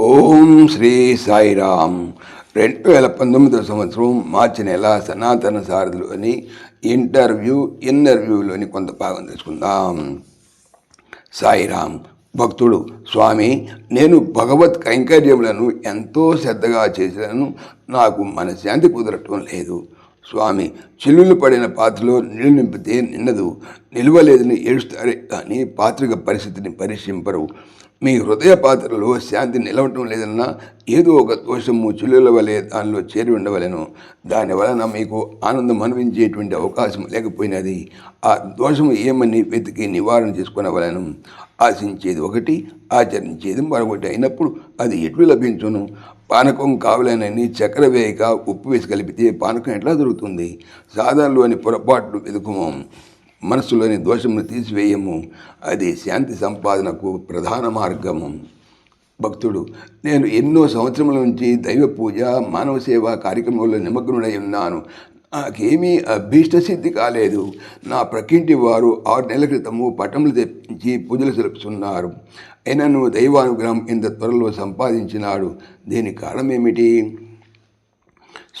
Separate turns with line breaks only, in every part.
ఓం శ్రీ సాయిరామ్. రెండు వేల పంతొమ్మిదో సంవత్సరం మార్చి నెల సనాతన సారథిలోని ఇంటర్వ్యూ ఇన్నర్వ్యూలోని కొంత భాగం తెలుసుకుందాం. సాయిరామ్ భక్తుడు స్వామి నేను భగవత్ కైంకర్యములను ఎంతో శ్రద్ధగా చేశాను. నాకు మనశ్శాంతి కుదరటం లేదు. స్వామి చిల్లులు పడిన పాత్రలో నీళ్ళు నింపితే నిన్నదు నిలవలేదని ఏడుస్తారే కానీ పాత్రిక పరిస్థితిని పరిశీలింపరు. మీ హృదయ పాత్రలో శాంతి నిలవటం లేదన్నా ఏదో ఒక దోషము చిల్లుల వలె దానిలో చేరి ఉండవలను. దాని వలన మీకు ఆనందం అనిపించేటువంటి అవకాశం లేకపోయినది. ఆ దోషము ఏమని వెతికి నివారణ చేసుకునవలను. ఆశించేది ఒకటి ఆచరించేది మరొకటి అయినప్పుడు అది ఎట్లు లభించును? పానకం కావలేనని చక్కెర వేయక ఉప్పు వేసి కలిపితే పానకం ఎట్లా దొరుకుతుంది? సాధనలోని పొరపాట్లు వెతుకుము. మనసులోని దోషమును తీసివేయము. అది శాంతి సంపాదనకు ప్రధాన మార్గము. భక్తుడు నేను ఎన్నో సంవత్సరముల నుంచి దైవ పూజ మానవ సేవ కార్యక్రమంలో నిమగ్నుడై ఉన్నాను. నాకేమీ అభీష్ట సిద్ధి కాలేదు. నా ప్రకింటి వారు ఆరు నెలల క్రితము పటములు తెప్పించి పూజలు జరుపుతున్నారు అయినను దైవానుగ్రహం ఇంత త్వరలో సంపాదించినాడు. దీని కారణం ఏమిటి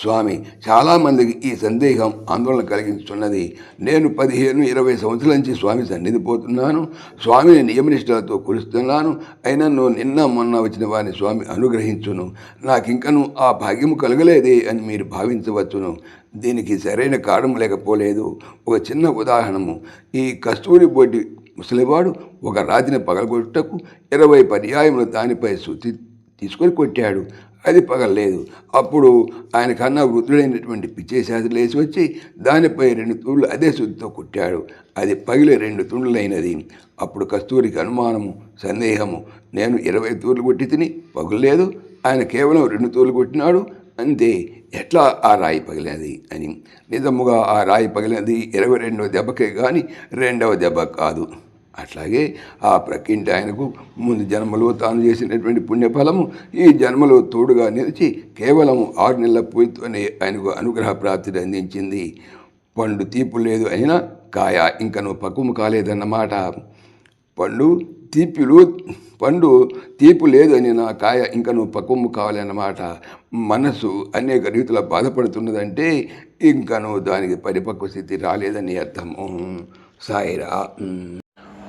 స్వామి చాలామందికి ఈ సందేహం ఆందోళన కలిగించున్నది నేను పదిహేను ఇరవై సంవత్సరాల నుంచి స్వామి సన్నిధి పోతున్నాను. స్వామిని నియమనిష్టలతో కొలుస్తున్నాను. అయినా నువ్వు నిన్న మొన్న వచ్చిన వారిని స్వామి అనుగ్రహించును. నాకింకను ఆ భాగ్యము కలగలేదే అని మీరు భావించవచ్చును. దీనికి సరైన కారణం లేకపోలేదు. ఒక చిన్న ఉదాహరణము. ఈ కస్తూరి బొడ్డి ముసలివాడు ఒక రాతిని పగలగొట్టకు ఇరవై పర్యాయములు దానిపై శుద్ధి తీసుకొని కొట్టాడు. అది పగలలేదు. అప్పుడు ఆయన కన్నా వృద్ధుడైనటువంటి పిచ్చేశాస్త్రి లేచి వచ్చి దానిపై రెండు తూళ్ళు అదే శుద్ధితో కొట్టాడు. అది పగిలి రెండు తుండ్లైనది అప్పుడు కస్తూరికి అనుమానము సందేహము నేను ఇరవై తూర్లు కొట్టి తిని పగులలేదు. ఆయన కేవలం రెండు తూర్లు కొట్టినాడు. అంతే ఎట్లా ఆ రాయి పగిలినది అని. నిజముగా ఆ రాయి పగిలినది ఇరవై రెండవ దెబ్బకే కానీ రెండవ దెబ్బ కాదు. అట్లాగే ఆ ప్రకింటి ఆయనకు ముందు జన్మలో తాను చేసినటువంటి పుణ్యఫలము ఈ జన్మలో తోడుగా నిలిచి కేవలం ఆరు నెలల పూజతోనే ఆయనకు అనుగ్రహ ప్రాప్తిని అందించింది. పండు తీపు లేదు అయినా కాయ ఇంకను పక్వము కాలేదన్నమాట. పండు తీపిలు పండు తీపు లేదు అని నా కాయ ఇంకా నువ్వు పక్వము కావాలన్నమాట. మనసు అనేక రీతిలో బాధపడుతున్నదంటే ఇంకను దానికి పరిపక్వ స్థితి రాలేదని అర్థము. సాయిరా.